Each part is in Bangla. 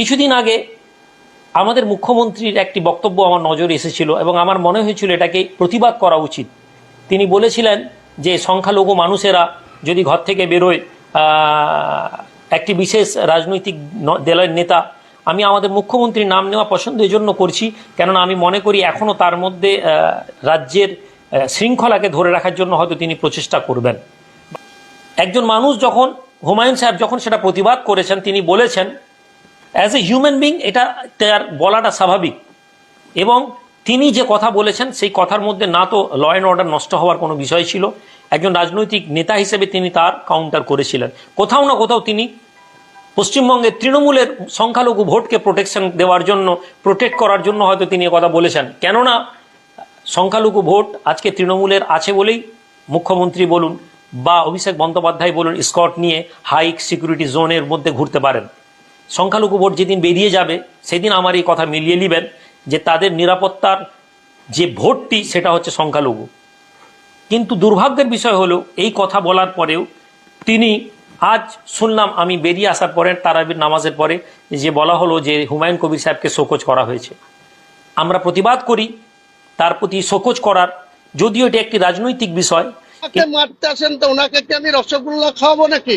কিছুদিন আগে আমাদের মুখ্যমন্ত্রীর একটি বক্তব্য আমার নজরে এসেছিল এবং আমার মনে হয়েছিল এটাকে প্রতিবাদ করা উচিত। তিনি বলেছিলেন যে সংখ্যালঘু মানুষেরা যদি ঘর থেকে বেরোয় একটি বিশেষ রাজনৈতিক দলের নেতা, আমি আমাদের মুখ্যমন্ত্রীর নাম নেওয়া পছন্দ এজন্য করছি, কেননা আমি মনে করি এখনও তার মধ্যে রাজ্যের শৃঙ্খলাকে ধরে রাখার জন্য হয়তো তিনি প্রচেষ্টা করবেন। একজন মানুষ যখন হুমায়ুন সাহেব যখন সেটা প্রতিবাদ করেছেন, তিনি বলেছেন অ্যাজ এ হিউম্যান বিং এটা তার বলাটা স্বাভাবিক। এবং তিনি যে কথা বলেছেন, সেই কথার মধ্যে না তো ল অ্যান্ড অর্ডার নষ্ট হওয়ার কোনো বিষয় ছিল। একজন রাজনৈতিক নেতা হিসেবে তিনি তার কাউন্টার করেছিলেন। কোথাও না কোথাও তিনি পশ্চিমবঙ্গের তৃণমূলের সংখ্যালঘু ভোটকে প্রোটেকশন দেওয়ার জন্য প্রোটেক্ট করার জন্য হয়তো তিনি কথা বলেছেন। কেননা, সংখ্যালঘু ভোট আজকে তৃণমূলের আছে বলেই মুখ্যমন্ত্রী বলুন বা অভিষেক বন্দ্যোপাধ্যায় বলুন, স্কট নিয়ে হাইক সিকিউরিটি জোনের মধ্যে ঘুরতে পারেন। সংখ্যালঘু ভোট যেদিন বেরিয়ে যাবে, সেদিন আমার এই কথা মিলিয়ে নেবেন যে তাদের নিরাপত্তার যে ভোটটি, সেটা হচ্ছে সংখ্যালঘু। কিন্তু দুর্ভাগ্যের বিষয় হলো, এই কথা বলার পরেও তিনি আজ শুনলাম, আমি বেরিয়ে আসার পরে তারাবির নামাজের পরে যে বলা হলো যে হুমায়ুন কবির সাহেবকে শোকজ করা হয়েছে। আমরা প্রতিবাদ করি, তার প্রতি শোকজ করার, যদিও এটি একটি রাজনৈতিক বিষয়, মারতে আসেন তো, ওনাকে কি আমি রসগোল্লা খাওয়াবো নাকি?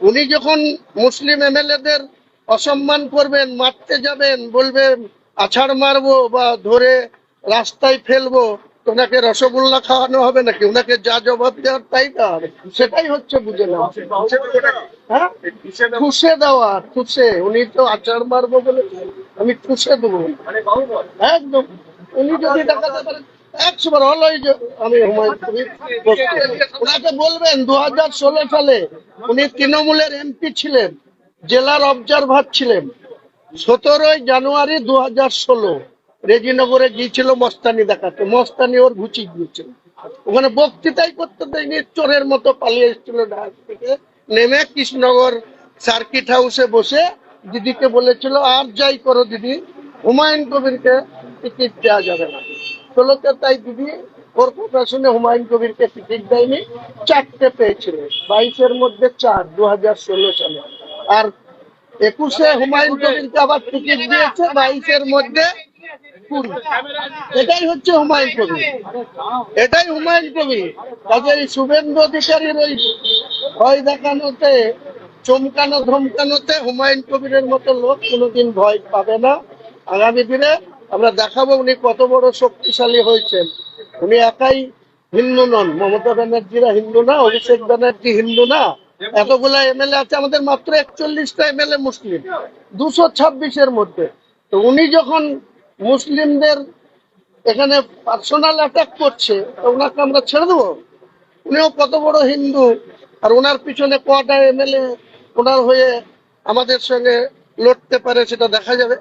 উনি যখন মুসলিম এমএলএদের অসম্মান করবেন, মারতে যাবেন, বলবেন, আছাড় মারবো বা ধরে রাস্তায় ফেলব তো ওনাকে রসগোল্লা খাওয়ানো হবে নাকি? ওনাকে যা জবাব দেওয়ার তাই দেওয়া হবে। সেটাই হচ্ছে বুঝে না হ্যাঁ? দেওয়া, ঠুসে। উনি তো আচার মারবো বলে আমি ঠুসে দেবো। একদম। উনি যদি দেখাতে পারেন জেলার সতেরোই জানুয়ারি রেজিনগরে গিয়েছিল মস্তানি দেখাতে। মস্তানি ওর ঘুচি গিয়েছিল। ওখানে বক্তৃতাই করতে দেয়নি, চোরের মতো পালিয়ে এসেছিল থেকে। নেমে কৃষ্ণনগর সার্কিট হাউসে বসে দিদিকে বলেছিল, আর যাই করো দিদি, হুমায়ুন কবিরকে টিকিট দেওয়া যাবে না। ষোলোতে তাই দিদি ওর কথা হুমায়ুন কবিরকে টিকিট দেয়নি, চারটে পেয়েছিল। বাইশের মধ্যে চার দু সালে। আর একুশে হুমায়ুন কবিরকে আবার টিকিট দিয়েছে, বাইশের মধ্যে এটাই হচ্ছে হুমায়ুন কবির। এটাই হুমায়ুন কবির। কাজে এই শুভেন্দু অধিকারীর ওই ভয় দেখানোতে, চমকানো ধমকানোতে হুমায়ুন কবিরের মতো লোক কোনোদিন ভয় পাবে না। আগামী দিনে আমরা দেখাবো উনি কত বড় শক্তিশালী হয়েছেন। উনি একাই হিন্দু নন, মমতা ব্যানার্জিরা হিন্দু না, অভিষেক ব্যানার্জি হিন্দু না। এতগুলা এমএলএ আছে, আমাদের মাত্র একচল্লিশটা এমএলএ মুসলিম, দুশো ছাব্বিশের মধ্যে। তো উনি যখন মুসলিমদের এখানে পার্সোনাল অ্যাটাক করছে তো ওনাকে আমরা ছেড়ে দেবো। উনিও কত বড় হিন্দু, আর ওনার পিছনে কটা এমএলএ, ওনার হয়ে আমাদের সঙ্গে লড়তে পারে, সেটা দেখা যাবে।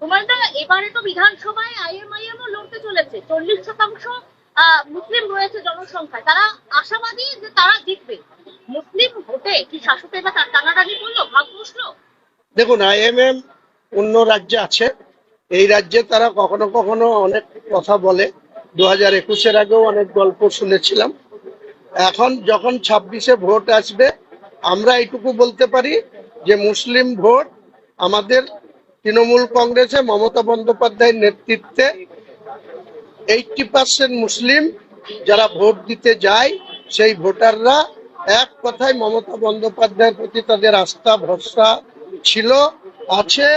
কুমারদা এবারে তো বিধানসভায় আইএমআইএম লড়তে চলেছে। চল্লিশ শতাংশ মুসলিম রয়েছে জনসংখ্যায়। তারা আশাবাদী যে তারা জিতবে। মুসলিম ভোটে কি শাসক এবার তার টানাটানি করল? ভাগ বসল? দেখুন, আইএমএম অন্য রাজ্যে আছে। এই রাজ্যে তারা কখনো কখনো অনেক কথা বলে। দু হাজার একুশের আগেও অনেক গল্প শুনেছিলাম। এখন যখন ছাব্বিশে ভোট আসবে, আমরা এইটুকু বলতে পারি যে মুসলিম ভোট আমাদের তৃণমূল কংগ্রেসে মমতা বন্দ্যোপাধ্যায়ের নেতৃত্বে এইটটি পার্সেন্ট মুসলিম যারা ভোট দিতে যায়, সেই ভোটাররা এক কথায় মমতা বন্দ্যোপাধ্যায়ের প্রতি তাদের আস্থা, ভরসা ছিল, আছে,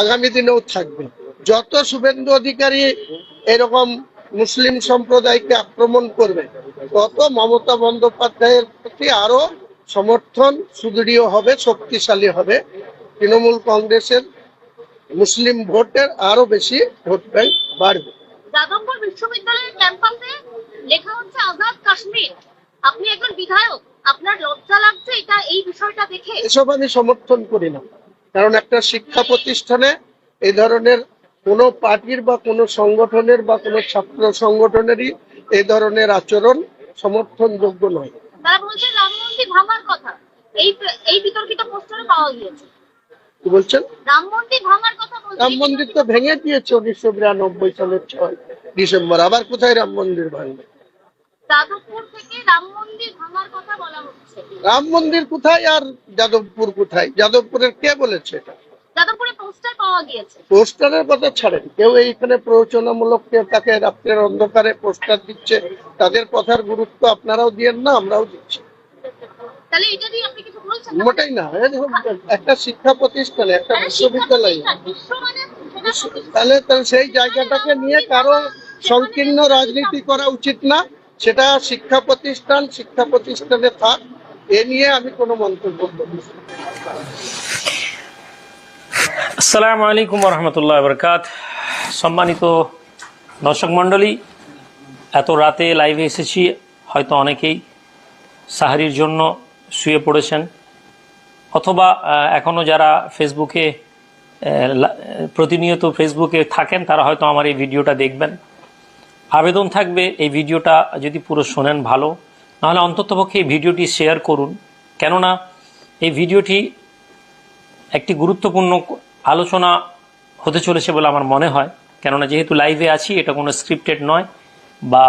আগামী দিনেও থাকবে। যত শুভেন্দু অধিকারী এরকম মুসলিম সম্প্রদায়কে আক্রমণ করবে, তত মমতা বন্দ্যোপাধ্যায়ের প্রতি আরও সমর্থন সুদৃঢ় হবে, শক্তিশালী হবে। তৃণমূল কংগ্রেসের মুসলিম ভোটের আরও বেশি ভোট ব্যাংক বাড়বে। যাদবপুর বিশ্ববিদ্যালয়ের ক্যাম্পাসে লেখা হচ্ছে আজাদ কাশ্মীর। আপনি একজন বিধায়ক আপনার লজ্জা লাগছে এটা এই বিষয়টা দেখে? এসব আমি সমর্থন করি না। কারণ একটা শিক্ষা প্রতিষ্ঠানে এই ধরনের কোনো পার্টির বা কোনো সংগঠনের বা কোনো ছাত্র সংগঠনেরই এই ধরনের আচরণ সমর্থনযোগ্য নয়। তারা বলছে রাম মন্দির ভাঙার কথা। এই এই বিতর্কিত পোস্টারে পাওয়া গিয়েছে। কি বলছেন? রাম মন্দির তো ভেঙে দিয়েছে উনিশশো বিরানব্বই সালের ছয় ডিসেম্বর। আবার কোথায় রাম মন্দির ভাঙবে? রাম মন্দির কোথায় আর যাদবপুর কোথায়? যাদবপুরের কে বলেছে এটা? পোস্টারের কথা ছাড়েন। কেউ এইখানে প্ররোচনামূলক কেউ তাকে রাত্রের অন্ধকারে পোস্টার দিচ্ছে। তাদের কথার গুরুত্ব আপনারাও দিয়েন না আমরাও দিচ্ছি তাহলে এটা দিয়ে আপনি কিছু বলছেন না? মোটেই না দেখুন, একটা শিক্ষা প্রতিষ্ঠানে একটা বিশ্ববিদ্যালয় শিক্ষা প্রতিষ্ঠান, বিশ্ব মানে। তাহলে তাহলে সেই জায়গাটাকে নিয়ে কারও সংকীর্ণ রাজনীতি করা উচিত না সেটা শিক্ষা প্রতিষ্ঠান শিক্ষা প্রতিষ্ঠানে থাক এ নিয়ে আমি কোনো মন্তব্য করি। আসসালামু আলাইকুম রহমতুল্লাহ বরকাত সম্মানিত দর্শক মণ্ডলী এত রাতে লাইভে এসেছি হয়তো অনেকেই সাহারির জন্য শুয়ে পড়েছেন অথবা আহ, এখনও যারা ফেসবুকে প্রতিনিয়ত ফেসবুকে থাকেন তারা হয়তো আমার এই ভিডিওটা দেখবেন। আবেদন থাকবে এই ভিডিওটা যদি পুরো শোনেন ভালো নাহলে অন্ততপক্ষে এই ভিডিওটি শেয়ার করুন। কেননা এই ভিডিওটি একটি গুরুত্বপূর্ণ আলোচনা হতে চলেছে বলে আমার মনে হয়। কেননা যেহেতু লাইভে আছি এটা কোনো স্ক্রিপ্টেড নয় বা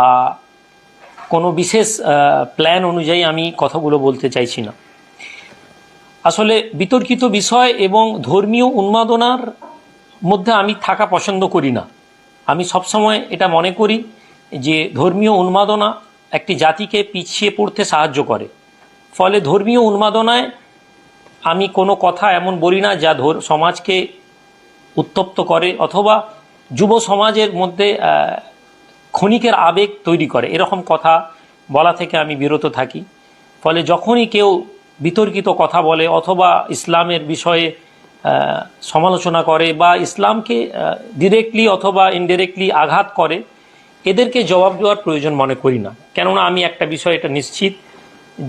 কোনো বিশেষ প্ল্যান অনুযায়ী আমি কথাগুলো বলতে চাইছি না। আসলে বিতর্কিত বিষয় এবং ধর্মীয় উন্মাদনার মধ্যে আমি থাকা পছন্দ করি না। আমি সবসময় এটা মনে করি যে ধর্মীয় উন্মাদনা একটি জাতিকে পিছিয়ে পড়তে সাহায্য করে। ফলে ধর্মীয় উন্মাদনায় আমি কোনো কথা এমন বলি না যা সমাজকে উত্তপ্ত করে অথবা যুব সমাজের মধ্যে ক্ষণিকের আবেগ তৈরি করে। এরকম কথা বলা থেকে আমি বিরত থাকি। ফলে যখনই কেউ বিতর্কিত কথা বলে অথবা ইসলামের বিষয়ে সমালোচনা করে বা ইসলামকে ডিরেক্টলি অথবা ইনডিরেক্টলি আঘাত করে, এদেরকে জবাব দেওয়ার প্রয়োজন মনে করি না। কেননা আমি একটা বিষয়, এটা নিশ্চিত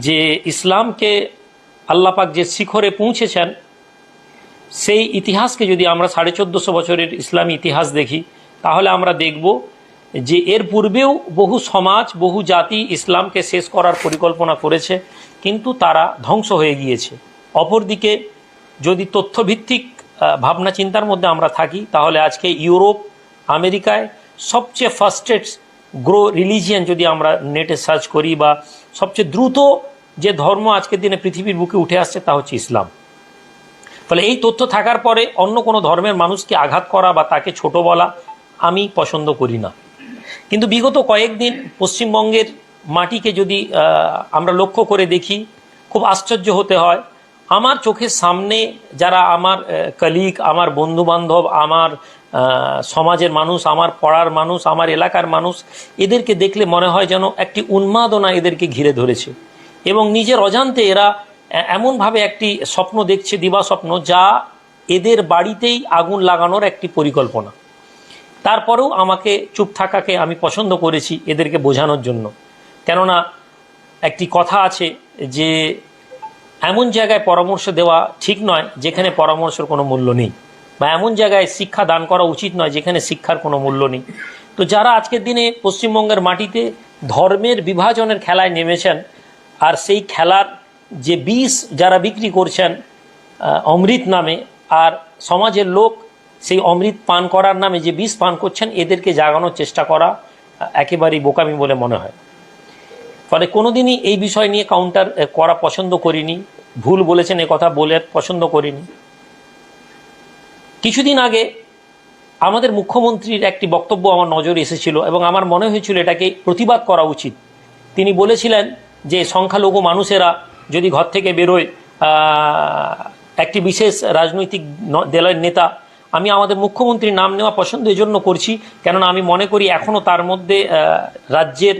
যে ইসলামকে আল্লাপাক যে শিখরে পৌঁছেছেন, সেই ইতিহাসকে যদি আমরা সাড়ে চোদ্দোশো বছরের ইসলামী ইতিহাস দেখি, তাহলে আমরা দেখব যে এর পূর্বেও বহু সমাজ, বহু জাতি ইসলামকে শেষ করার পরিকল্পনা করেছে, কিন্তু তারা ধ্বংস হয়ে গিয়েছে। অপরদিকে, যদি তথ্যভিত্তিক ভাবনা চিন্তার মধ্যে আমরা থাকি, তাহলে আজকে ইউরোপ, আমেরিকায় সবচেয়ে ফার্স্টেড গ্রো রিলিজিয়ান যদি আমরা নেটে সার্চ করি বা সবচেয়ে দ্রুত যে ধর্ম আজকের দিনে পৃথিবীর বুকে উঠে আসছে তা হচ্ছে ইসলাম। ফলে এই তথ্য থাকার পরে অন্য কোনো ধর্মের মানুষকে আঘাত করা বা তাকে ছোট বলা আমি পছন্দ করি না। কিন্তু বিগত কয়েকদিন পশ্চিমবঙ্গের মাটিকে যদি আমরা লক্ষ্য করে দেখি, খুব আশ্চর্য হতে হয়। আমার চোখের সামনে যারা আমার কলিগ আমার বন্ধু বান্ধব আমার সমাজের মানুষ, আমার পড়ার মানুষ, আমার এলাকার মানুষ, এদেরকে দেখলে মনে হয় যেন একটি উন্মাদনা এদেরকে ঘিরে ধরেছে। এবং নিজের অজান্তে এরা এমনভাবে একটি স্বপ্ন দেখছে দিবা স্বপ্ন যা এদের বাড়িতেই আগুন লাগানোর একটি পরিকল্পনা। তারপরেও আমাকে চুপ থাকাকে আমি পছন্দ করেছি এদেরকে বোঝানোর জন্য। কেননা একটি কথা আছে যে, এমন জায়গায় পরামর্শ দেওয়া ঠিক নয় যেখানে পরামর্শের কোনো মূল্য নেই। বা এমন জায়গায় শিক্ষা দান করা উচিত নয় যেখানে শিক্ষার কোনো মূল্য নেই। তো যারা আজকের দিনে পশ্চিমবঙ্গের মাটিতে ধর্মের বিভাজনের খেলায় নেমেছেন, আর সেই খেলার যে বিষ যারা বিক্রি করছেন অমৃত নামে, আর সমাজের লোক সেই অমৃত পান করার নামে যে বিষ পান করছেন, এদেরকে জাগানোর চেষ্টা করা একেবারেই বোকামি বলে মনে হয়। ফলে কোনোদিনই এই বিষয় নিয়ে কাউন্টার করা পছন্দ করিনি। ভুল বলেছেন, এ কথা বলে পছন্দ করিনি। কিছুদিন আগে আমাদের মুখ্যমন্ত্রীর একটি বক্তব্য আমার নজরে এসেছিল এবং আমার মনে হয়েছিল এটাকে প্রতিবাদ করা উচিত। তিনি বলেছিলেন যে, সংখ্যালঘু মানুষেরা যদি ঘর থেকে বেরোয় একটি বিশেষ রাজনৈতিক দলের নেতা আমি আমাদের মুখ্যমন্ত্রীর নাম নেওয়া পছন্দ এজন্য করছি কেননা আমি মনে করি এখনও তার মধ্যে রাজ্যের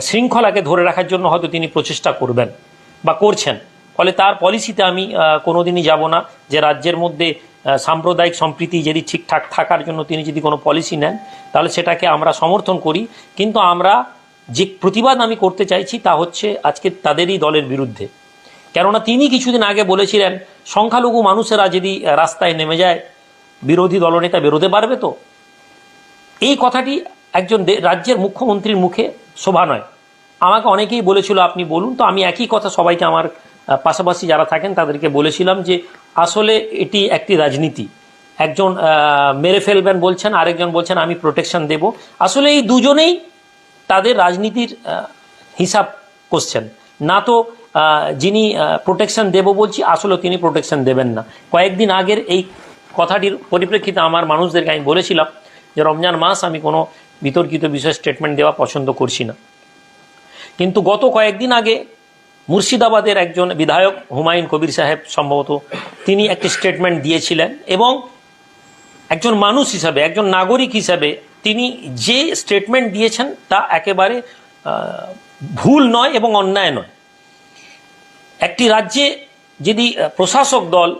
শৃঙ্খলাকে ধরে রাখার জন্য হয়তো তিনি প্রচেষ্টা করবেন বা করছেন। ফলে তার পলিসিতে আমি আহ, কোনোদিনই যাব না যে রাজ্যের মধ্যে সাম্প্রদায়িক সম্প্রীতি যদি ঠিকঠাক থাকার জন্য তিনি যদি কোনো পলিসি নেন তাহলে সেটাকে আমরা সমর্থন করি। কিন্তু আমরা যে প্রতিবাদ আমি করতে চাইছি তা হচ্ছে আজকে তাদেরই দলের বিরুদ্ধে। কেননা তিনি কিছুদিন আগে বলেছিলেন সংখ্যালঘু মানুষেরা যদি রাস্তায় নেমে যায় বিরোধী দলনেতা বেরোতে পারবে তো? এই কথাটি একজন রাজ্যের মুখ্যমন্ত্রীর মুখে শোভা নয়। আমাকে অনেকেই বলেছিল, আপনি বলুন। তো আমি একই কথা সবাইকে আমার পাশাপাশি যারা থাকেন তাদেরকে বলেছিলাম যে, আসলে এটি একটি রাজনীতি। একজন মেরে ফেলবেন বলছেন, আরেকজন বলছেন, আমি প্রোটেকশন দেব। আসলে এই দুজনেই তাদের রাজনীতির হিসাব করছেন। না তো যিনি প্রোটেকশন দেব বলছি, আসলে তিনি প্রোটেকশন দেবেন না। কয়েকদিন আগের এই কথাটির পরিপ্রেক্ষিতে আমার মানুষদেরকে আমি বলেছিলাম যে রমজান মাস আমি কোনো বিতর্কিত বিষয়ে স্টেটমেন্ট দেওয়া পছন্দ করছি না। কিন্তু গত কয়েকদিন আগে মুর্শিদাবাদের একজন বিধায়ক হুমায়ুন কবির সাহেব সম্ভবত তিনি একটি স্টেটমেন্ট দিয়েছিলেন এবং একজন মানুষ হিসাবে, একজন নাগরিক হিসাবে তিনি যে স্টেটমেন্ট দিয়েছেন তা একেবারে ভুল নয় এবং অন্যায় নয়। একটি রাজ্যে যদি প্রশাসক দল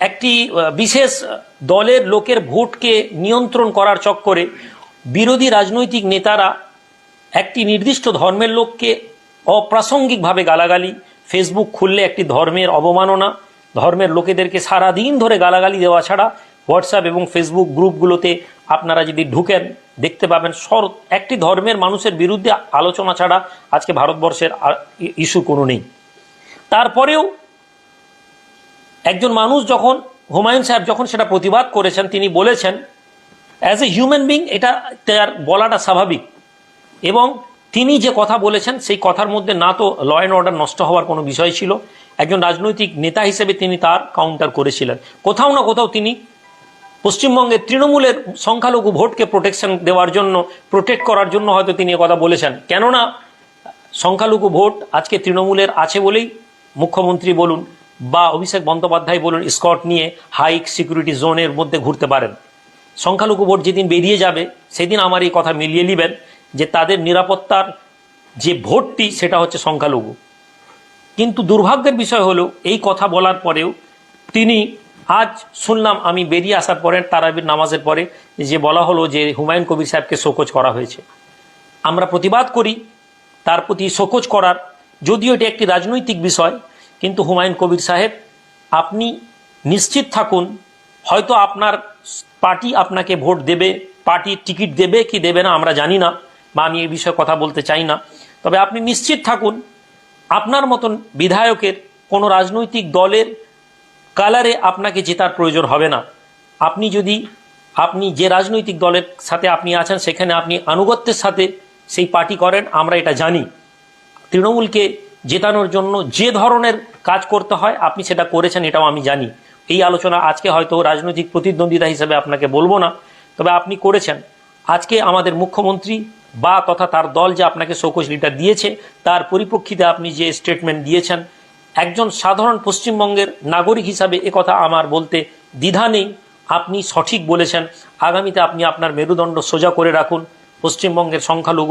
একটি বিশেষ দলের লোকের ভোটকে নিয়ন্ত্রণ করার চক্করে বিরোধী রাজনৈতিক নেতারা একটি নির্দিষ্ট ধর্মের লোককে অপ্রাসঙ্গিকভাবে গালাগালি ফেসবুক খুললে একটি ধর্মের অবমাননা, ধর্মের লোকেদেরকে সারা দিন ধরে গালাগালি দেওয়া ছাড়া হোয়াটসঅ্যাপ এবং ফেসবুক গ্রুপগুলোতে আপনারা যদি ঢুকেন, দেখতে পাবেন সর একটি ধর্মের মানুষের বিরুদ্ধে আলোচনা ছাড়া আজকে ভারতবর্ষের ইস্যু কোনো নেই। তারপরেও একজন মানুষ যখন হুমায়ুন সাহেব যখন সেটা প্রতিবাদ করেছেন, তিনি বলেছেন অ্যাজ এ হিউম্যান বিং এটা তার বলাটা স্বাভাবিক। এবং তিনি যে কথা বলেছেন, সেই কথার মধ্যে না তো ল অ্যান্ড অর্ডার নষ্ট হওয়ার কোনো বিষয় ছিল, একজন রাজনৈতিক নেতা হিসেবে তিনি তার কাউন্টার করেছিলেন। কোথাও না কোথাও তিনি পশ্চিমবঙ্গের তৃণমূলের সংখ্যালঘু ভোটকে প্রোটেকশন দেওয়ার জন্য প্রোটেক্ট করার জন্য হয়তো তিনি কথা বলেছেন। কেননা, সংখ্যালঘু ভোট আজকে তৃণমূলের আছে বলেই মুখ্যমন্ত্রী বলুন বা অভিষেক বন্দ্যোপাধ্যায় বলুন, স্কট নিয়ে হাইক সিকিউরিটি জোনের মধ্যে ঘুরতে পারেন। সংখ্যালঘু ভোট যেদিন বেরিয়ে যাবে, সেদিন আমার এই কথা মিলিয়ে নেবেন যে তাদের নিরাপত্তার যে ভোটটি, সেটা হচ্ছে সংখ্যালঘু। কিন্তু দুর্ভাগ্যের বিষয় হলো, এই কথা বলার পরেও তিনি আজ শুনলাম, আমি বেরিয়ে আসার পরে, তারাবির নামাজের পরে যে বলা হলো যে হুমায়ুন কবির সাহেবকে শোকজ করা হয়েছে। আমরা প্রতিবাদ করি, তার প্রতি শোকজ করার, যদিও এটি একটি রাজনৈতিক বিষয় কিন্তু হুমায়ুন কবির সাহেব, আপনি নিশ্চিত থাকুন, হয়তো আপনার পার্টি আপনাকে ভোট দেবে, পার্টি টিকিট দেবে কি দেবে না আমরা জানি না, বা আমি এই বিষয়ে কথা বলতে চাই না। তবে আপনি নিশ্চিত থাকুন, আপনার মতন বিধায়কের কোনো রাজনৈতিক দলের কালারে আপনাকে জেতার প্রয়োজন হবে না। আপনি যদি, আপনি যে রাজনৈতিক দলের সাথে আপনি আছেন, সেখানে আপনি আনুগত্যের সাথে সেই পার্টি করেন, আমরা এটা জানি। তৃণমূলকে জেতানোর জন্য যে ধরনের কাজ করতে হয়, আপনি সেটা করেছেন, এটাও আমি জানি। এই আলোচনা আজকে হয়তো রাজনৈতিক প্রতিদ্বন্দ্বিতা হিসেবে আপনাকে বলব না, তবে আপনি করেছেন। আজকে আমাদের মুখ্যমন্ত্রী বা তথা তার দল যে আপনাকে শোকজ লিটার দিয়েছে, তার পরিপ্রেক্ষিতে আপনি যে স্টেটমেন্ট দিয়েছেন, একজন সাধারণ পশ্চিমবঙ্গের নাগরিক হিসাবে কথা আমার বলতে দ্বিধা নেই। আপনি সঠিক বলেছেন। আগামীতে আপনি আপনার মেরুদণ্ড সোজা করে রাখুন। পশ্চিমবঙ্গের সংখ্যালঘু